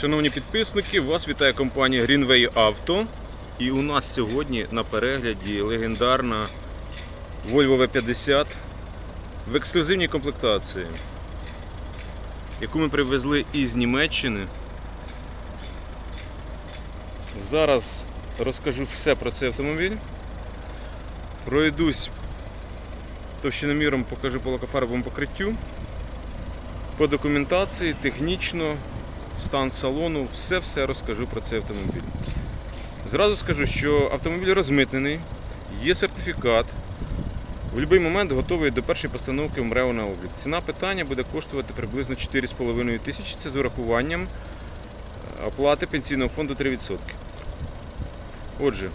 Шановні підписники, вас вітає компанія Greenway Auto. І у нас сьогодні на перегляді легендарна Volvo V50 в ексклюзивній комплектації, яку ми привезли із Німеччини. Зараз розкажу все про цей автомобіль. Пройдусь товщиноміром, покажу по лакофарбовому покриттю. По документації, технічно, стан салону, все-все розкажу про цей автомобіль. Зразу скажу, що автомобіль розмитнений, є сертифікат. В будь-який момент готовий до першої постановки в МРЕО на облік. Ціна питання буде коштувати приблизно 4,5 тисячі. Це з урахуванням е, оплати пенсійного фонду 3%. Отже,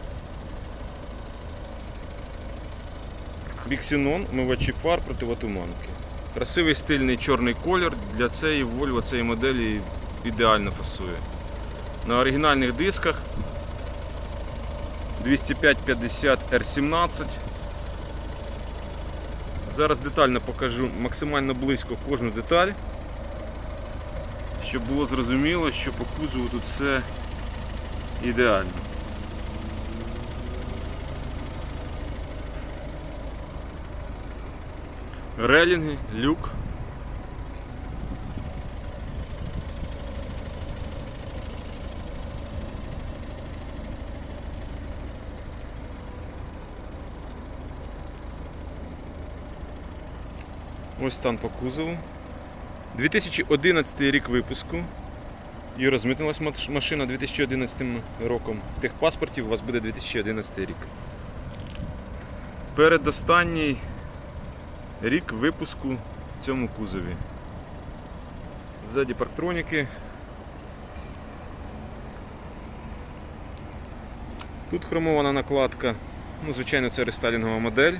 Біксінон, мивачі фар противотуманки. Красивий стильний чорний колір для цієї Volvo цієї моделі ідеально фасує. На оригінальних дисках 205-50 R17. Зараз детально покажу максимально близько кожну деталь, щоб було зрозуміло, що по кузову тут все ідеально. Релінги, люк. Ось стан по кузову. 2011 рік випуску. І розмитнилась машина 2011 роком. В техпаспорті у вас буде 2011 рік. Передостанній рік випуску в цьому кузові. Ззаді парктроніки. Тут хромована накладка. Ну, звичайно, це рестайлінгова модель.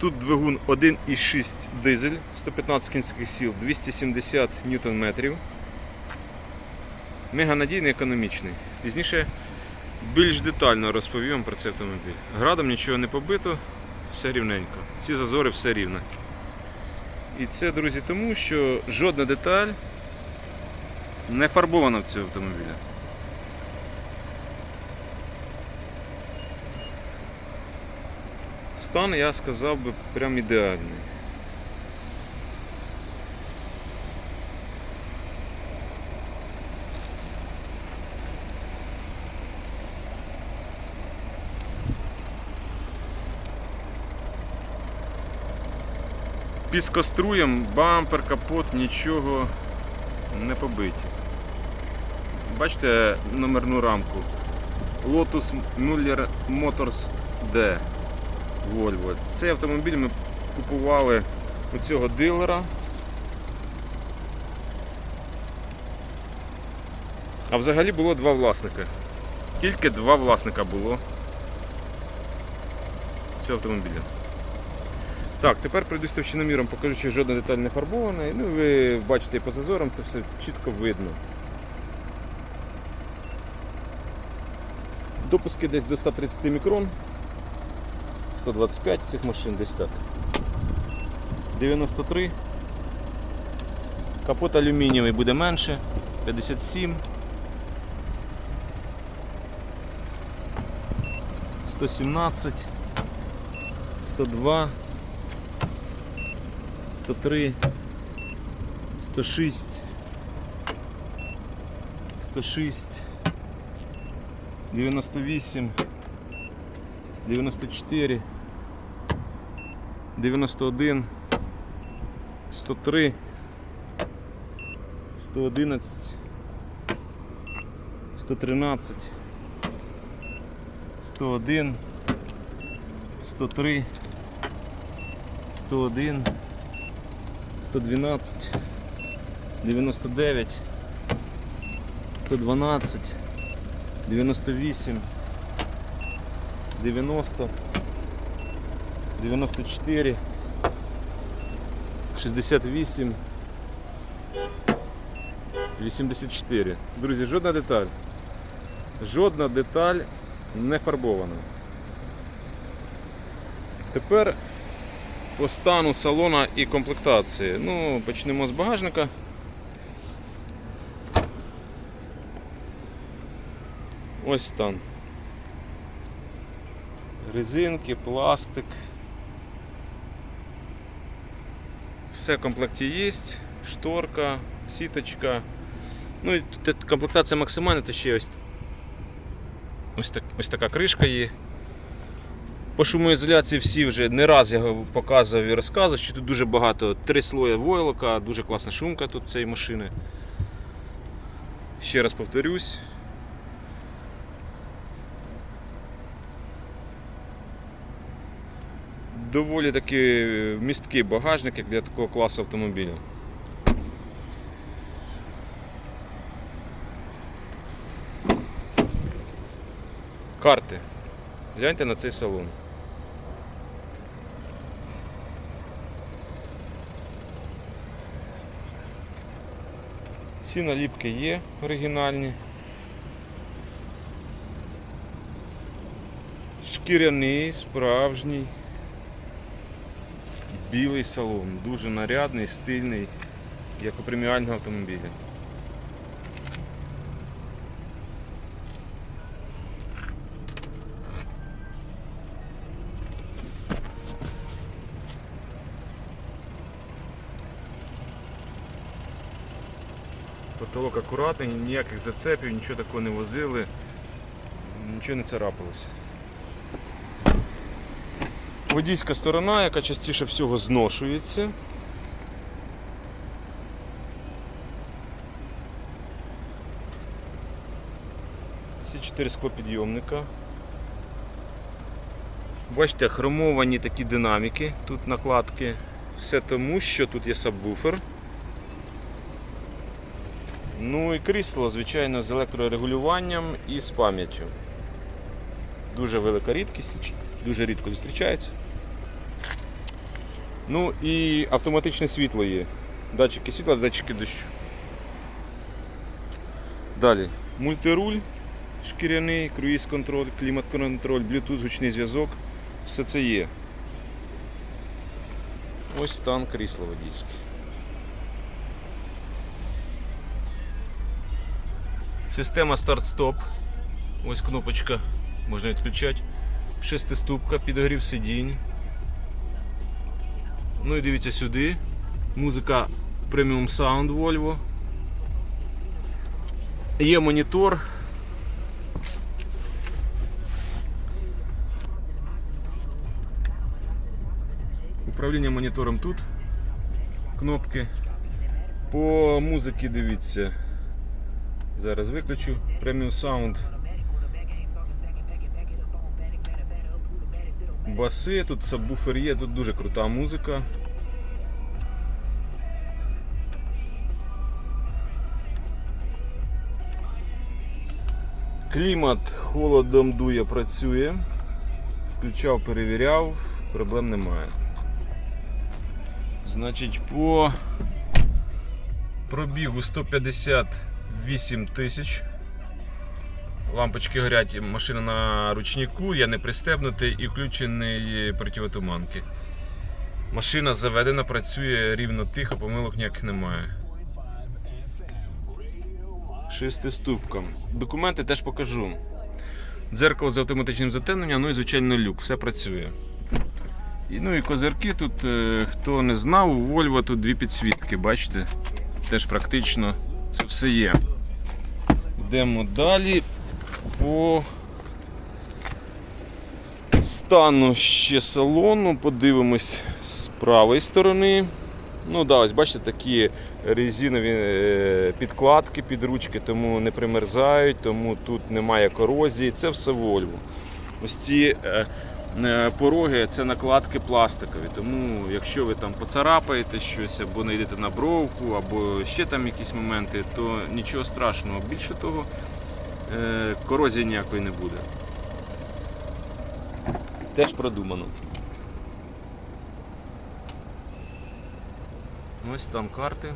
Тут двигун 1,6 дизель, 115 кінських сил, 270 ньютон-метрів. Мега надійний, економічний. Пізніше більш детально розповім про цей автомобіль. Градом нічого не побито, все рівненько. Всі зазори, все рівно. І це, друзі, тому що жодна деталь не фарбована в цього автомобіля. Стан, я сказав би, прям ідеальний. Піскоструєм, бампер, капот, нічого не побиті. Бачите номерну рамку? Lotus Muller Motors D. Volvo. Цей автомобіль ми купували у цього дилера. А взагалі було два власника. Тільки два власника було цього автомобіля. Так, тепер пройдусь товщиноміром, покажу, що жодна деталь не фарбована. Ну, ви бачите по зазорам, це все чітко видно. Допуски десь до 130 мікрон. 125 цих машин десь так. 93. Капот алюмінієвий буде менше. 57. 117. 102. 103. 106. 106. 98. 94, 91, 103, 111, 113, 101, 103, 101, 112, 99, 112, 98, 90, 94, 68, 84. Друзі, жодна деталь. Жодна деталь не фарбована. Тепер по стану салона і комплектації. Ну, почнемо з багажника. Ось стан. Резинки, пластик. Все в комплекті є. Шторка, сіточка. Ну і комплектація максимальна, то ще ось, ось, так, ось така кришка є. По шумоізоляції всі вже не раз я показував і розказував, що тут дуже багато три слоя войлока, дуже класна шумка тут цієї машини. Ще раз повторюсь. Доволі таки місткий багажник, як для такого класу автомобіля. Карти. Гляньте на цей салон. Ці наліпки є оригінальні. Шкіряний, справжній. Білий салон, дуже нарядний, стильний, як у преміального автомобіля. Потолок акуратний, ніяких зацепів, нічого такого не возили, нічого не царапалось. Водійська сторона, яка частіше всього зношується. Всі чотири склопідйомника. Бачите, хромовані такі динаміки, тут накладки. Все тому, що тут є сабвуфер. Ну і крісло, звичайно, з електрорегулюванням і з пам'яттю. Дуже велика рідкість, дуже рідко зустрічається. Ну і автоматичне світло є. Датчики світла, датчики дощу. Далі. Мультируль шкіряний, круїз-контроль, клімат-контроль, Bluetooth, гучний зв'язок. Все це є. Ось стан крісла водійське. Система старт-стоп. Ось кнопочка, можна відключати. Шестиступка, підогрів сидінь. Ну і дивіться сюди. Музика Premium Sound Volvo. Є монітор. Управління монітором тут. Кнопки. По музиці дивіться. Зараз виключу. Premium Sound. Баси, тут сабвуфер є, тут дуже крута музика. Клімат холодом дує, працює. Включав, перевіряв, проблем немає. Значить, по пробігу 158 тисяч. Лампочки горять, машина на ручнику, я не пристебнутий і включений противотуманки. Машина заведена, працює рівно тихо, помилок ніяких немає. Шестиступка. Документи теж покажу. Дзеркало з автоматичним затемненням, ну і звичайно люк, все працює. І, ну і козирки тут, е, хто не знав, у Volvo тут дві підсвітки, бачите? Теж практично це все є. Йдемо далі по стану ще салону, подивимось з правої сторони. Ну да, ось бачите, такі резинові е, підкладки під ручки, тому не примерзають, тому тут немає корозії. Це все Volvo. Ось ці е, е, пороги це накладки пластикові. Тому якщо ви там поцарапаєте щось, або не йдете на бровку, або ще там якісь моменти, то нічого страшного. Більше того, корозії ніякої не буде. Теж продумано. Ось там карти.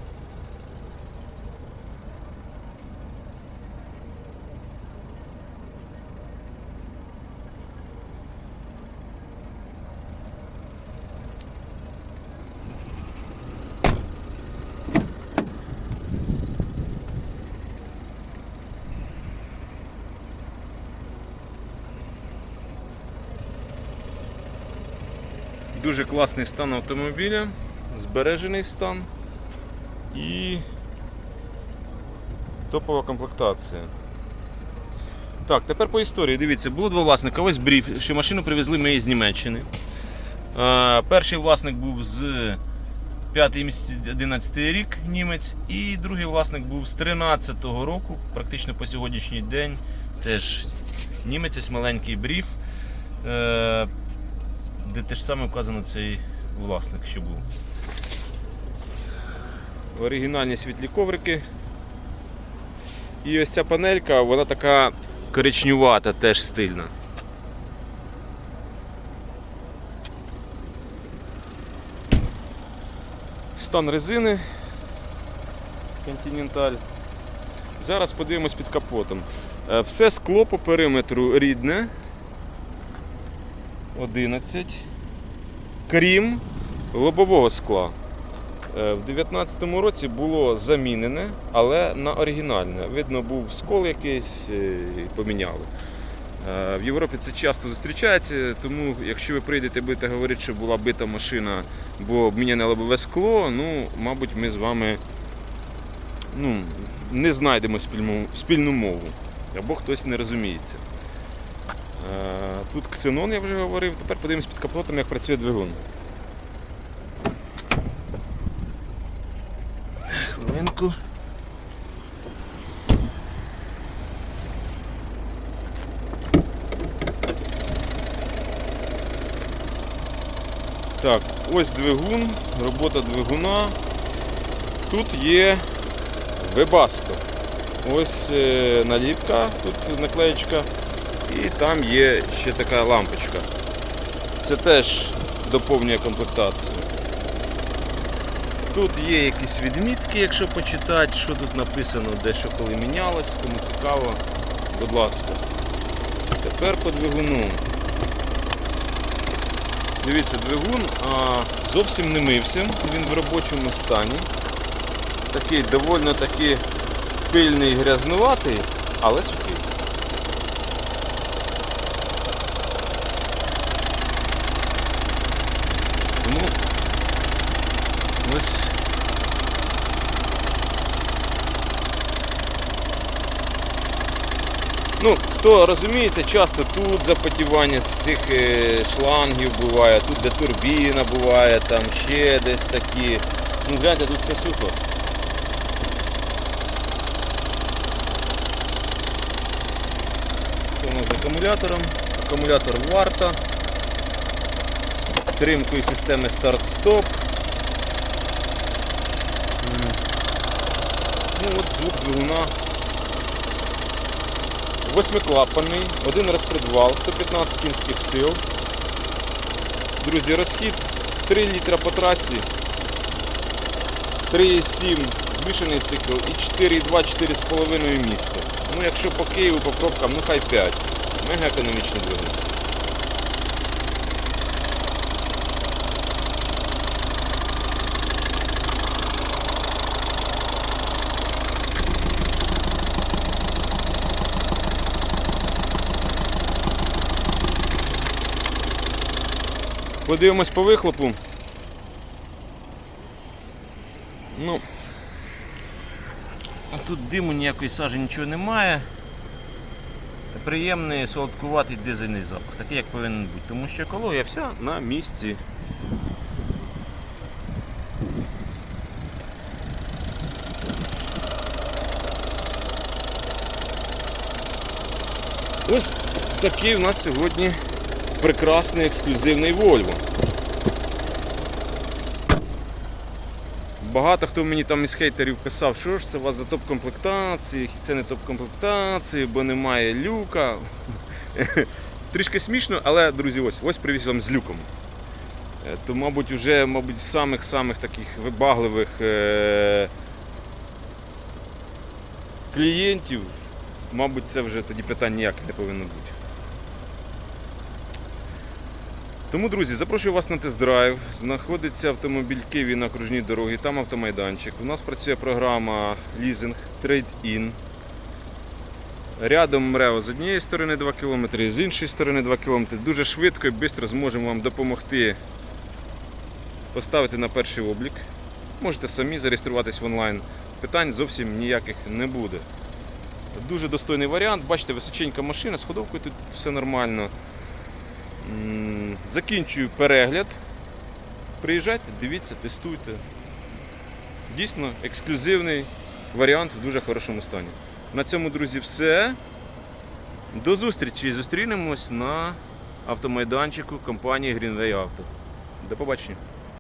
Дуже класний стан автомобіля, збережений стан і топова комплектація. Так, тепер по історії. Дивіться, було два власника. Ось бриф, що машину привезли ми з Німеччини. Е, перший власник був з 5 11 рік німець, і другий власник був з 13-го року, практично по сьогоднішній день. Теж німець, ось маленький бриф, де теж саме вказано цей власник, що був. Оригінальні світлі коврики. І ось ця панелька, вона така коричнювата, теж стильна. Стан резини Continental. Зараз подивимось під капотом. Е, Все скло по периметру рідне. 11. Крім лобового скла. Е, В 2019 році було замінене, але на оригінальне. Видно, був скол якийсь е, поміняли. Е, В Європі це часто зустрічається, тому якщо ви прийдете будете говорити, що була бита машина, бо обміняне лобове скло, ну, мабуть, ми з вами ну, не знайдемо спільну, спільну мову. Або хтось не розуміється. Е, Тут ксенон, я вже говорив. Тепер подивимось під капотом, як працює двигун. Хвилинку. Так, ось двигун, робота двигуна. Тут є Webasto. Ось е, наліпка, тут наклеєчка, і там є ще така лампочка. Це теж доповнює комплектацію. Тут є якісь відмітки, якщо почитати, що тут написано, де що коли мінялось, кому цікаво, будь ласка. Тепер по двигуну. Дивіться, двигун а, зовсім не мився, він в робочому стані. Такий доволі таки пильний грязнуватий, але сухий. Тому ось Ну, хто розуміється, часто тут запотівання з цих е, шлангів буває, тут де турбіна буває, там ще десь такі. Ну гляньте, тут все сухо. Це у нас з акумулятором. Акумулятор варта. З підтримкою системи старт-стоп. Ну от звук двигуна. Восьмиклапанний, один розпредвал, 115 кінських сил. Друзі, розхід 3 літра по трасі, 3,7 змішаний цикл і 4,2-4,5 місто. Ну якщо по Києву, по пробкам, ну хай 5. Мега економічний двигун. Подивимось по вихлопу. Ну, тут диму ніякої сажі нічого немає. Приємний солодкуватий дизельний запах, такий як повинен бути, тому що екологія вся на місці. Ось такий у нас сьогодні прекрасний ексклюзивний Volvo. Багато хто мені там із хейтерів писав, що ж це у вас за топ-комплектації, це не топ-комплектації, бо немає люка. Трішки смішно, але, друзі, ось ось привіз вам з люком. Е, То, мабуть, вже мабуть, самих-самих таких вибагливих е- клієнтів, мабуть, це вже тоді питань ніяких не повинно бути. Тому, друзі, запрошую вас на тест-драйв. Знаходиться автомобіль Києві на окружній дорогі, там автомайданчик. У нас працює програма лізинг Trade-in. Рядом МРЕО з однієї сторони 2 км, з іншої сторони 2 км. Дуже швидко і швидко зможемо вам допомогти поставити на перший облік. Можете самі зареєструватись в онлайн. Питань зовсім ніяких не буде. Дуже достойний варіант. Бачите, височенька машина, з ходовкою тут все нормально. Закінчую перегляд. Приїжджайте, дивіться, тестуйте. Дійсно ексклюзивний варіант в дуже хорошому стані. На цьому, друзі, все. До зустрічі. Зустрінемось на автомайданчику компанії Greenway Auto. До побачення.